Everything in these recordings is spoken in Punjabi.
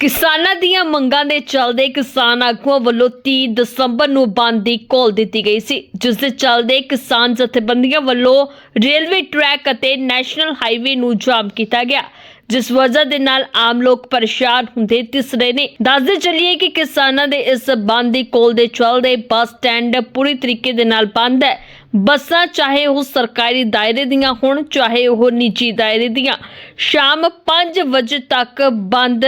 ਕਿਸਾਨਾਂ ਦੀਆਂ ਮੰਗਾਂ ਦੇ ਚੱਲਦੇ ਕਿਸਾਨ ਆਗੂਆਂ ਵੱਲੋਂ 30 ਦਸੰਬਰ ਨੂੰ ਬੰਦ ਦੀ ਕਾਲ ਦਿੱਤੀ ਗਈ ਸੀ, ਜਿਸ ਦੇ ਚੱਲਦੇ ਕਿਸਾਨ ਜਥੇਬੰਦੀਆਂ ਵੱਲੋਂ ਰੇਲਵੇ ਟਰੈਕ ਅਤੇ ਨੈਸ਼ਨਲ ਹਾਈਵੇ ਨੂੰ ਜਾਮ ਕੀਤਾ ਗਿਆ। ਜਿਸ ਵਜ੍ਹਾ ਦੇ ਨਾਲ ਆਮ ਲੋਕ ਪਰੇਸ਼ਾਨ ਹੁੰਦੇ ਦਿਸ ਰਹੇ ਨੇ। ਦੱਸਦੇ ਚੱਲੀਏ ਕਿ ਕਿਸਾਨਾਂ ਦੇ ਇਸ ਬੰਦ ਦੀ ਕੋਲ ਦੇ ਚੱਲਦੇ ਬੱਸ ਸਟੈਂਡ ਪੂਰੀ ਤਰੀਕੇ ਦੇ ਨਾਲ ਬੰਦ ਹੈ। ਬੱਸਾਂ ਚਾਹੇ ਉਹ ਸਰਕਾਰੀ ਦਾਇਰੇ ਦੀਆਂ ਹੋਣ, ਚਾਹੇ ਉਹ ਨਿੱਜੀ ਦਾਇਰੇ ਦੀਆਂ, ਸ਼ਾਮ 5 ਵਜੇ ਤੱਕ ਬੰਦ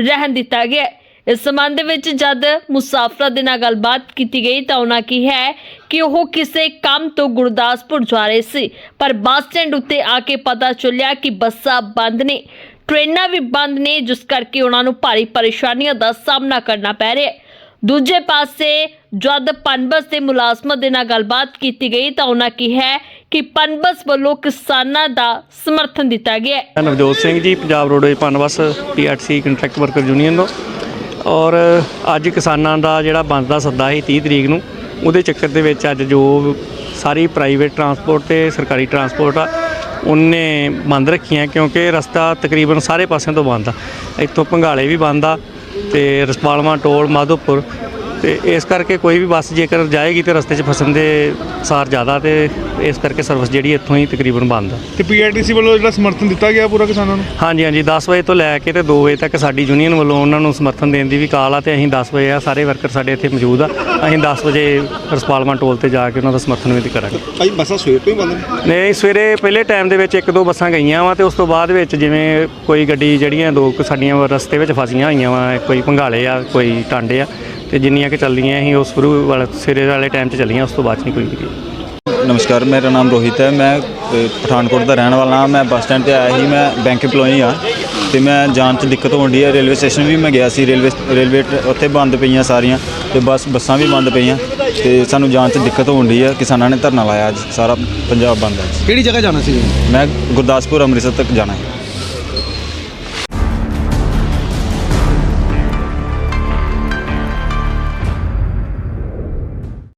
ਰਹਿਣ ਦਿੱਤਾ ਗਿਆ ਇਸ ਸੰਬੰਧ ਦੇ ਵਿੱਚ ਜਦ ਮੁਸਾਫਰਾਂ ਦੇ ਨਾਲ ਗੱਲਬਾਤ ਕੀਤੀ ਗਈ ਤਾਂ ਉਹਨਾਂ ਕਿਹਾ ਹੈ ਕਿ ਉਹ ਕਿਸੇ ਕੰਮ ਤੋਂ ਗੁਰਦਾਸਪੁਰ ਜਾ ਰਹੇ ਸੀ, ਪਰ ਬੱਸ ਸਟੈਂਡ ਉੱਤੇ ਆ ਕੇ ਪਤਾ ਚੱਲਿਆ ਕਿ ਬੱਸਾਂ ਬੰਦ ਨੇ। ਟ੍ਰੇਨਾਂ ਵੀ ਬੰਦ ਨੇ, ਜਿਸ ਕਰਕੇ ਉਹਨਾਂ ਨੂੰ ਭਾਰੀ ਪਰੇਸ਼ਾਨੀਆਂ ਦਾ ਸਾਹਮਣਾ ਕਰਨਾ ਪੈ ਰਿਹਾ ਹੈ। ਦੂਜੇ ਪਾਸੇ ਜਦ ਪਨਬਸ ਦੇ ਮੁਲਾਜ਼ਮਾਂ ਦੇ ਨਾਲ ਗੱਲਬਾਤ ਕੀਤੀ ਗਈ ਤਾਂ ਉਹਨਾਂ ਕਿਹਾ ਕਿ ਪਨਬਸ ਵੱਲੋਂ ਕਿਸਾਨਾਂ ਦਾ ਸਮਰਥਨ ਦਿੱਤਾ ਗਿਆ ਹੈ। Navjot Singh ji, Punjab roadways Punbus PRC contract worker union ਤੋਂ। ਔਰ ਅੱਜ ਕਿਸਾਨਾਂ ਦਾ ਜਿਹੜਾ ਬੰਦ ਦਾ ਸੱਦਾ ਸੀ 30 ਤਰੀਕ ਨੂੰ, ਉਹਦੇ ਚੱਕਰ ਦੇ ਵਿੱਚ ਅੱਜ ਜੋ ਸਾਰੀ ਪ੍ਰਾਈਵੇਟ ਟਰਾਂਸਪੋਰਟ ਤੇ ਸਰਕਾਰੀ ਟਰਾਂਸਪੋਰਟ ਆ, ਉਹਨੇ ਬੰਦ ਰੱਖੀਆਂ ਕਿਉਂਕਿ ਰਸਤਾ ਤਕਰੀਬਨ ਸਾਰੇ ਪਾਸਿਆਂ ਤੋਂ ਬੰਦ ਆ। ਇੱਥੋਂ ਭੰਗਾਲੇ ਵੀ ਬੰਦ ਆ ਤੇ ਰਸਪਾਲਵਾਂ ਟੋਲ, ਮਾਧੋਪੁਰ ਤੇ ਇਸ ਕਰਕੇ ਕੋਈ ਵੀ ਬੱਸ ਜੇਕਰ ਜਾਏਗੀ ਤੇ ਰਸਤੇ 'ਚ ਫਸਣ ਦੇ ਸਾਰ ਜ਼ਿਆਦਾ ਤੇ ਇਸ ਕਰਕੇ ਸਰਵਿਸ ਜਿਹੜੀ ਇੱਥੋਂ ਹੀ ਤਕਰੀਬਨ ਬੰਦ ਆ। ਤੇ ਪੀਆਰਟੀਸੀ ਵੱਲੋਂ ਜਿਹੜਾ ਸਮਰਥਨ ਦਿੱਤਾ ਗਿਆ ਪੂਰਾ ਕਿਸਾਨਾਂ ਨੂੰ? ਹਾਂਜੀ ਹਾਂਜੀ 10 ਵਜੇ ਤੋਂ ਲੈ ਕੇ ਤੇ 2 ਵਜੇ ਤੱਕ ਸਾਡੀ ਯੂਨੀਅਨ ਵੱਲੋਂ ਉਹਨਾਂ ਨੂੰ ਸਮਰਥਨ ਦੇਣ ਦੀ ਵੀ ਕਾਲ ਆ ਤੇ ਅਸੀਂ 10 ਵਜੇ ਆ ਸਾਰੇ ਵਰਕਰ ਸਾਡੇ ਇੱਥੇ ਮੌਜੂਦ ਆ। ਅਸੀਂ 10 ਵਜੇ ਰਸਪਾਲਵਾਂ ਟੋਲ ਤੇ ਜਾ ਕੇ ਉਹਨਾਂ ਦਾ ਸਮਰਥਨ ਵੀ ਕਰਾਂਗੇ। ਭਾਈ ਬੱਸਾਂ ਸਵੇਰ ਤੋਂ ਹੀ ਬੰਦ ਨੇ? ਨਹੀਂ ਸਵੇਰੇ ਪਹਿਲੇ ਟਾਈਮ ਦੇ ਵਿੱਚ ਇੱਕ ਦੋ ਬੱਸਾਂ ਗਈਆਂ ਵਾ ਤੇ ਉਸ ਤੋਂ ਬਾਅਦ ਵਿੱਚ ਜਿਵੇਂ ਕੋਈ ਗੱਡੀ ਜਿਹੜੀਆਂ ਦੋ ਕੁ ਸਾਡੀਆਂ ਰਸਤੇ ਵਿੱਚ ਫਸੀਆਂ ਹੋਈਆਂ ਵਾ ਕੋਈ ਭੰਗਾਲੇ ਆ ਕੋਈ ਟਾਂਡੇ ਆ ਤੇ ਜਿੰਨੀਆਂ ਕਿ ਚੱਲੀਆਂ ਅਸੀਂ ਉਸ ਸ਼ੁਰੂ ਵਾਲੇ ਸਵੇਰੇ ਵਾਲੇ ਟਾਈਮ 'ਚ ਚੱਲੀਆਂ ਉਸ ਤੋਂ ਬਾਅਦ 'ਚ ਨਹੀਂ ਕੋਈ ਗਈ। ਨਮਸਕਾਰ ਮੇਰਾ ਨਾਮ ਰੋਹਿਤ ਹੈ। ਮੈਂ ਪਠਾਨਕੋਟ ਦਾ ਰਹਿਣ ਵਾਲਾ ਹਾਂ। ਮੈਂ ਬੱਸ ਸਟੈਂਡ ਤੇ ਆਇਆ ਸੀ। ਮੈਂ ਬੈਂਕ EMPLOYEE ਆ ਤੇ ਮੈਂ ਜਾਣ 'ਚ ਦਿੱਕਤ ਹੋਣ ਡਈ ਹੈ। ਰੇਲਵੇ ਸਟੇਸ਼ਨ ਵੀ ਮੈਂ ਗਿਆ ਸੀ। ਰੇਲਵੇ ਰੇਲਵੇ ਟ- ਉੱਥੇ ਬੰਦ ਪਈਆਂ ਸਾਰੀਆਂ। ਤੇ ਬੱਸ ਬੱਸਾਂ ਵੀ ਬੰਦ ਪਈਆਂ। ਤੇ ਸਾਨੂੰ ਜਾਣ 'ਚ ਦਿੱਕਤ ਹੋਣ ਡਈ ਹੈ। ਕਿਸਾਨਾਂ ਨੇ ਧਰਨਾ ਲਾਇਆ ਅੱਜ। ਸਾਰਾ ਪੰਜਾਬ ਬੰਦ ਹੈ। ਕਿਹੜੀ ਜਗ੍ਹਾ ਜਾਣਾ ਸੀ? ਮੈਂ ਗੁਰਦਾਸਪੁਰ ਅੰਮ੍ਰਿਤਸਰ ਤੱਕ ਜਾਣਾ ਹੈ।